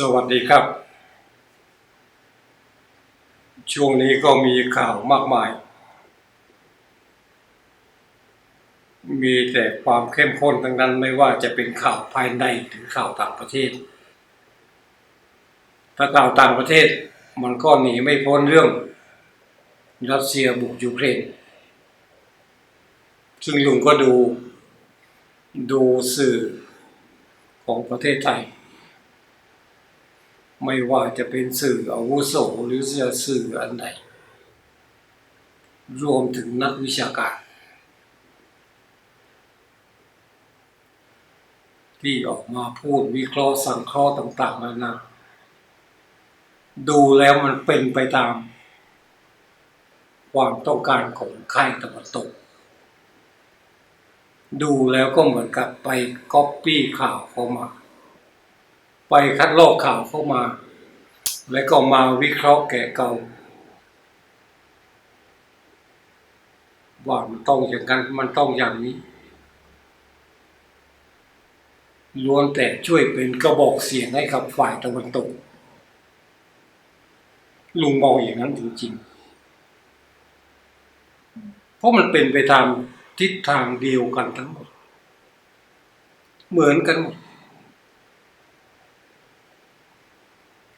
สวัสดีครับ ช่วงนี้ก็มีข่าวมากมาย มีแต่ความเข้มข้นทั้งนั้นไม่ว่าจะเป็นข่าวภายในหรือข่าวต่างประเทศ ถ้าข่าวต่างประเทศมันก็หนีไม่พ้นเรื่อง รัสเซียบุกยูเครน ซึ่งลุงก็ดูดูสื่อของประเทศไทย ไม่ว่าจะเป็นสื่ออาวุโสหรือสื่ออันใดรวมถึงนักวิชาการ ที่ออกมาพูดวิเคราะห์สังเคราะห์ต่างๆนานาดูแล้วมันเป็นไปตาม ความต้องการของค่ายตะวันตก ดูแล้วก็เหมือนกับไปก๊อปปี้ข่าวเข้ามา ไปคัดลอกข่าวเข้ามา แล้วก็มาวิเคราะห์แกะเกาว่ามันต้องอย่างนั้นมันต้องอย่างนี้ล้วนแต่ช่วยเป็นกระบอกเสียงให้กับฝ่ายตะวันตก ลุงมองอย่างนั้นจริงๆ เพราะมันเป็นไปตามทิศทางเดียวกันทั้งหมด เหมือนกันหมด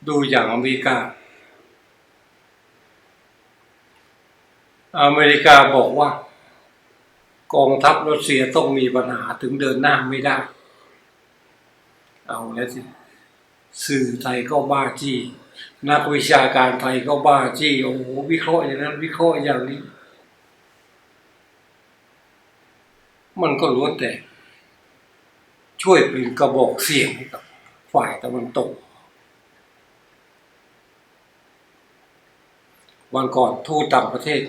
ดูอย่างอเมริกา อเมริกาบอกว่า กองทัพรัสเซียต้องมีปัญหาถึงเดินหน้าไม่ได้ เอาแล้วสิสื่อไทยก็บ้าจี้ นักวิชาการไทยก็บ้าจี้โอ้โหวิเคราะห์อย่างนั้น วิเคราะห์อย่างนี้ มันก็ล้วนแต่ ช่วยเป็นกระบอกเสียงให้กับฝ่ายตะวันตก วันก่อนทูตต่างประเทศ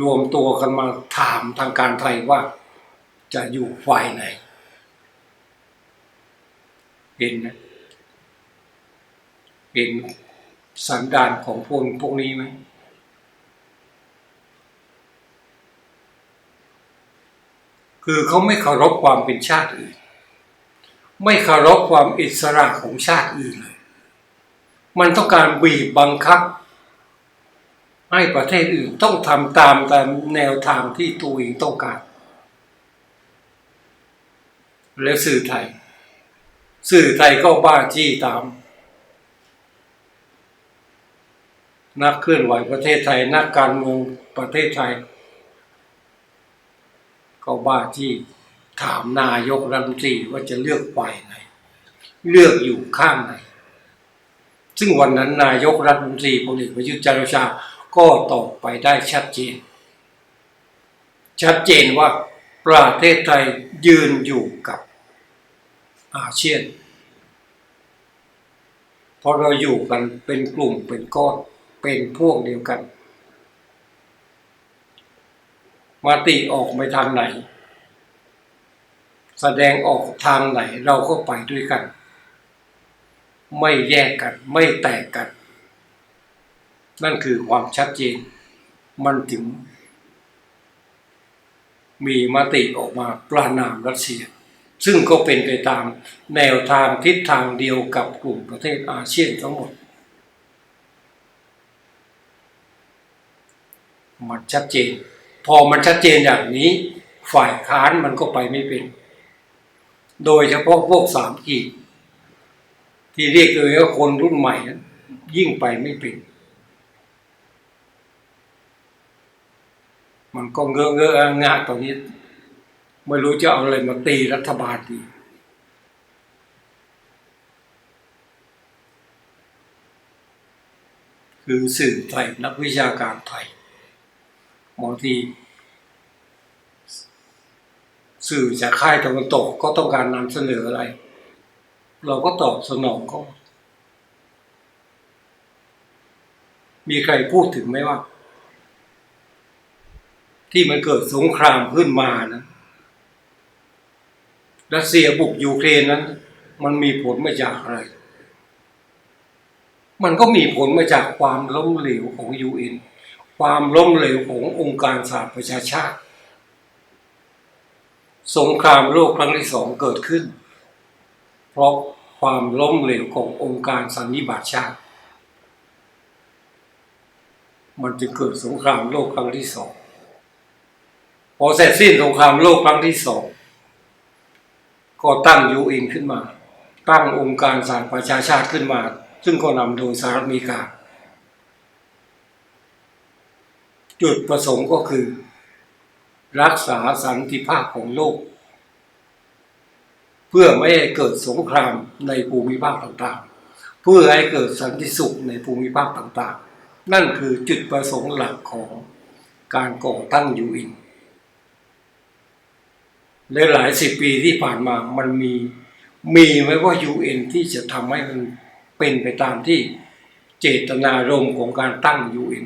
รวมตัวกันมาถามทางการไทยว่าจะอยู่ฝ่ายไหนเห็นไหมเห็นสันดานของพวกพวกนี้ไหมคือเขาไม่เคารพความเป็นชาติอื่น ไม่เคารพความอิสระของชาติอื่นเลย มันต้องการบีบบังคับ ให้ประเทศอื่นต้องทำตามตามแนวทางที่ตัวเองต้องการ และสื่อไทย สื่อไทยก็บ้าจี้ตาม นักเคลื่อนไหวประเทศไทย นักการเมืองประเทศไทย ก็บ้าจี้ถามนายกรัฐมนตรีว่าจะเลือกฝ่ายไหน เลือกอยู่ข้างไหน ซึ่งวันนั้นนายกรัฐมนตรีพลเอกประยุทธ์จันทร์โอชา ก็ตอบไปได้ชัดเจน ชัดเจนว่าประเทศไทยยืนอยู่กับอาเซียนเพราะเราอยู่กันเป็นกลุ่มเป็นก้อนเป็นพวกเดียวกัน มาติออกไปทางไหน แสดงออกทางไหนเราก็ไปด้วยกัน ไม่แยกกันไม่แตกกัน นั่นคือความชัดเจน มันถึง มีมติออกมาปราณามรัสเซีย ซึ่งก็เป็นไปตามแนวทางทิศทางเดียวกับกลุ่มประเทศอาเซียนทั้งหมด มันชัดเจน พอมันชัดเจนอย่างนี้ ฝ่ายค้านมันก็ไปไม่เป็น โดยเฉพาะพวกสามกีที่เรียกเลยว่าคนรุ่นใหม่นั้นยิ่งไปไม่เป็น มันก็เงอะเงอะงะตอนนี้ ไม่รู้จะเอาอะไรมาตีรัฐบาลดีคือสื่อไทยนักวิชาการไทยบางทีสื่อจากค่ายตะวันตกก็ต้องการนำเสนออะไร เราก็ตอบสนองเขามีใครพูดถึงไหมว่า ที่มันเกิดสงครามขึ้นมานะรัสเซียบุกยูเครนนั้น มันมีผลมาจากอะไร มันก็มีผลมาจากความล้มเหลวของยูเอ็นความล้มเหลวขององค์การสหประชาชาติ สงครามโลกครั้งที่สองเกิดขึ้น เพราะความล้มเหลวขององค์การสันนิบาตชาติ มันจะเกิดสงครามโลกครั้งที่สอง พอเสร็จสิ้นสงครามโลกครั้งที่สองก็ตั้งยูเอ็นขึ้นมา ตั้งองค์การสหประชาชาติขึ้นมา ซึ่งก็นำโดยสหรัฐอเมริกา จุดประสงค์ก็คือ รักษาสันติภาพของโลก เพื่อไม่ให้เกิดสงครามในภูมิภาคต่างๆ เพื่อให้เกิดสันติสุขในภูมิภาคต่างๆ นั่นคือจุดประสงค์หลักของการก่อตั้งยูเอ็น และหลายสิบปีที่ผ่านมามันมีมีไหมว่ายูเอ็นที่จะทำให้มันเป็นไปตามที่เจตนารมณ์ของการตั้งยูเอ็น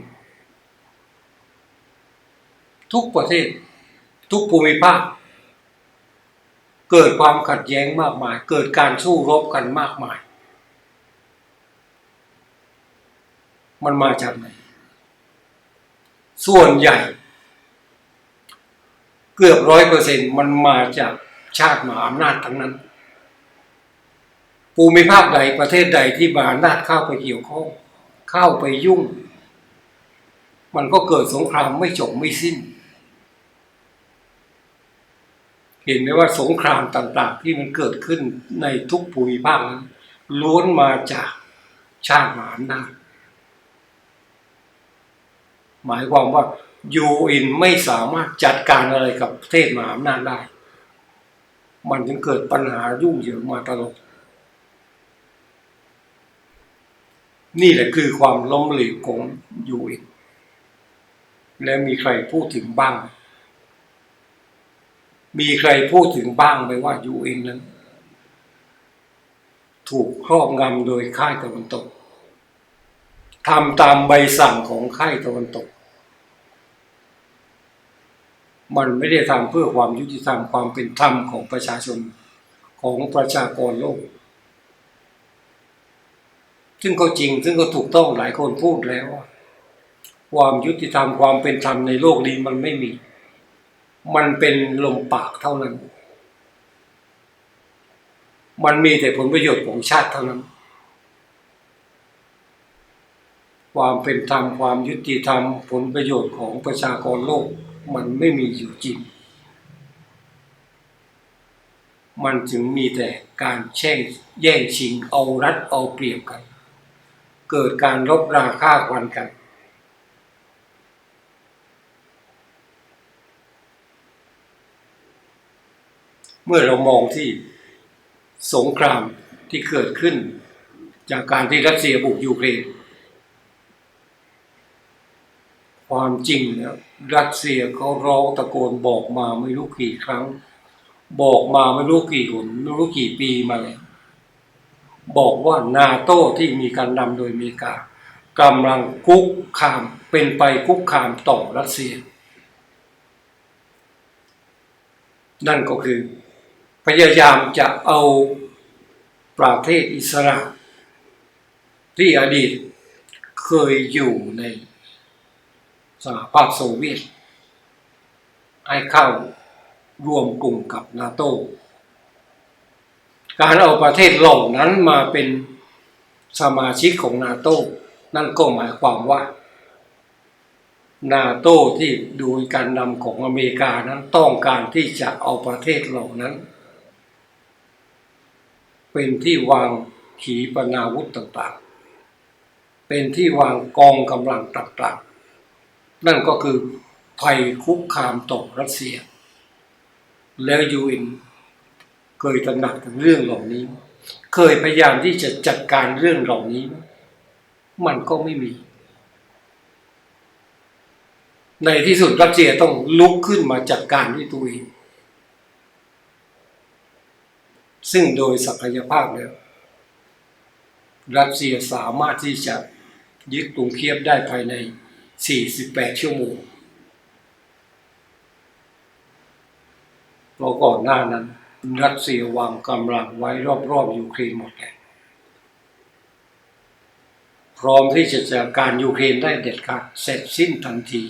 ทุกประเทศ ทุกภูมิภาค เกิดความขัดแย้งมากมาย เกิดการสู้รบกันมากมาย มันมาจากไหน ส่วนใหญ่ เกือบร้อยเปอร์เซ็นมันมาจากชาติมหาอำนาจทั้งนั้น ภูมิภาคใดประเทศใดที่มหาอำนาจเข้าไปเกี่ยวข้องเข้าไปยุ่ง มันก็เกิดสงครามไม่จบไม่สิ้น เห็นไหมว่าสงครามต่าง ๆ ที่มันเกิดขึ้นในทุกภูมิภาคนั้นล้วนมาจากชาติมหาอำนาจหมายความว่า ยูเอ็นไม่สามารถจัดการอะไรกับประเทศมหาอำนาจได้ มันจึงเกิดปัญหายุ่งเหยิงมาตลอด นี่แหละคือความล้มเหลวของยูเอ็นและมีใครพูดถึงบ้าง มีใครพูดถึงบ้างไหมว่ายูเอ็นนั้น ถูกครอบงำโดยค่ายตะวันตกทำตามใบสั่งของค่ายตะวันตก มันไม่ได้ทำเพื่อความยุติธรรมความเป็นธรรมของประชาชนของประชากรโลก ซึ่งก็จริงซึ่งก็ถูกต้องหลายคนพูดแล้วว่าความยุติธรรมความเป็นธรรมในโลกนี้มันไม่มี มันเป็นลมปากเท่านั้น มันมีแต่ผลประโยชน์ของชาติเท่านั้น ความเป็นธรรมความยุติธรรมผลประโยชน์ของประชากรโลก มันไม่มีอยู่จริง มันจึงมีแต่การแช่งแย่งชิงเอารัดเอาเปรียบกัน เกิดการรบราฆ่าควันกัน เมื่อเรามองที่สงครามที่เกิดขึ้น จากการที่รัสเซียบุกยูเครน ความจริงแล้วรัสเซียเขาร้องตะโกนบอกมาไม่รู้กี่ครั้ง บอกมาไม่รู้กี่หนไม่รู้กี่ปีมาแล้วบอกว่านาโต้ที่มีการนำโดยอเมริกากำลังคุกคามเป็นไปคุกคามต่อรัสเซีย นั่นก็คือ พยายามจะเอาประเทศอิสราเอลที่อดีตเคยอยู่ใน สหภาพโซเวียต ให้เข้ารวมกลุ่มกับนาโต การเอาประเทศเหล่านั้นมาเป็นสมาชิกของนาโต นั่นก็หมายความว่า นาโตที่โดยการนำของอเมริกานั้นต้องการที่จะเอาประเทศเหล่านั้น เป็นที่วางขีปนาวุธต่างๆ เป็นที่วางกองกำลังต่างๆ นั่นก็คือภัยคุกคามต่อรัสเซีย แล้วยูเอ็นเคยตระหนักถึงเรื่องเหล่านี้ เคยพยายามที่จะจัดการเรื่องเหล่านี้ มันก็ไม่มี ในที่สุดรัสเซียต้องลุกขึ้นมาจัดการด้วยตัวเองซึ่งโดยศักยภาพแล้วรัสเซียสามารถที่จะยึดกรุงเคียบได้ภายใน 48 ชั่วโมงเพราะก่อนหน้านั้น รัสเซียวางกำลังไว้รอบๆยูเครนหมดแล้วพร้อมที่จะจัดการยูเครนได้เด็ดขาดเสร็จสิ้นทันที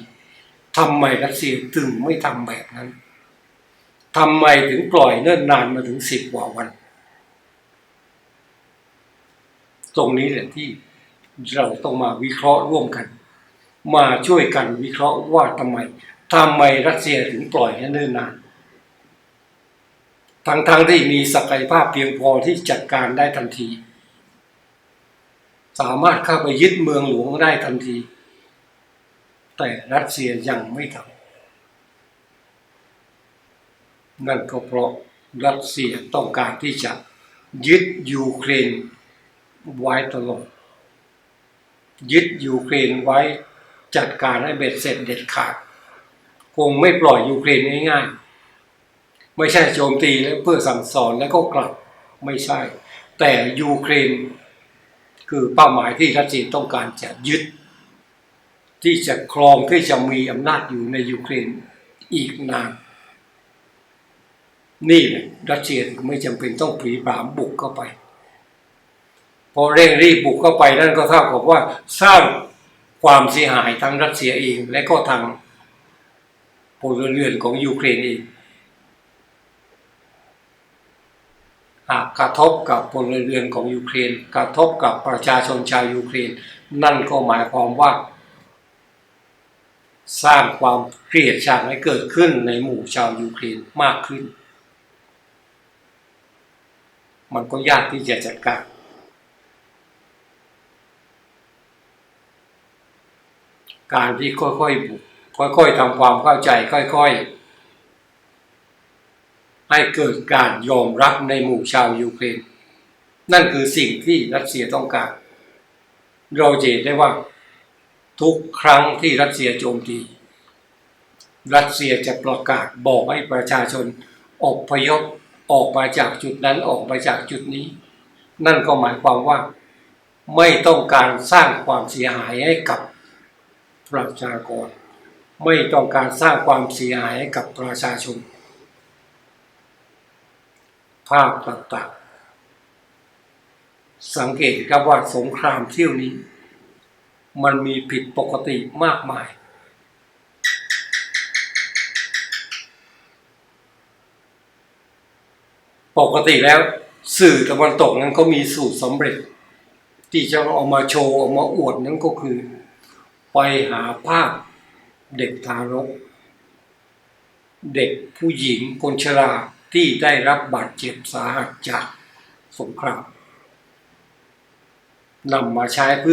ทำไมรัสเซียถึงไม่ทำแบบนั้นทำไมถึงปล่อยเนิ่นนานมาถึงสิบกว่าวัน ตรงนี้แหละที่เราต้องมาวิเคราะห์ร่วมกัน มาช่วยกันวิเคราะห์ว่าทำไมทำไมรัสเซียถึงปล่อยให้เนิ่นนานทั้งๆที่มีศักยภาพเพียงพอที่จัดการได้ทันที สามารถเข้าไปยึดเมืองหลวงได้ทันที แต่รัสเซียยังไม่ทำนั่นก็เพราะรัสเซียต้องการที่จะยึดยูเครนไว้ตลอดยึดยูเครนไว้ จัดการให้เบ็ดเสร็จเด็ดขาด คงไม่ปล่อยยูเครนง่ายๆ ไม่ใช่โจมตีแล้วเพื่อสั่งสอนแล้วก็กลับไม่ใช่ แต่ยูเครนคือเป้าหมายที่รัสเซียต้องการจะยึด ที่จะครองที่จะมีอำนาจอยู่ในยูเครนอีกนานนี่แหละรัสเซียไม่จำเป็นต้องปรีปรามบุกเข้าไป พอเร่งรีบบุกเข้าไปนั่นก็เท่ากับว่าสร้าง ความเสียหายทั้งรัสเซียเองและก็ทางพลเรือนของยูเครนเองหากกระทบกับพลเรือนของยูเครน กระทบกับประชาชนชาวยูเครน นั่นก็หมายความว่า สร้างความเกลียดชังให้เกิดขึ้นในหมู่ชาวยูเครนมากขึ้น มันก็ยากที่จะจัดการ การที่ค่อยๆบุกค่อยๆทำความเข้าใจค่อยๆ ให้เกิดการยอมรับในหมู่ชาวยูเครน นั่นคือสิ่งที่รัสเซียต้องการ เราเห็นได้ว่า ทุกครั้งที่รัสเซียโจมตี รัสเซียจะประกาศบอกให้ประชาชนอพยพออกมาจากจุดนั้นออกมาจากจุดนี้ นั่นก็หมายความว่า ไม่ต้องการสร้างความเสียหายให้กับ ประชากร ไม่ต้องการสร้างความเสียหายให้กับประชาชน ภาพต่างๆ สังเกตครับว่าสงครามเที่ยวนี้ มันมีผิดปกติมากมาย ปกติแล้วสื่อตะวันตกนั้นก็มีสูตรสำเร็จ ที่จะเอามาโชว์ เอามาอวดนั้นก็คือ ไปหาภาพเด็กทารก เด็กผู้หญิงคนชราที่ได้รับบาดเจ็บสาหัสจากสงครามนำมาใช้เพื่อ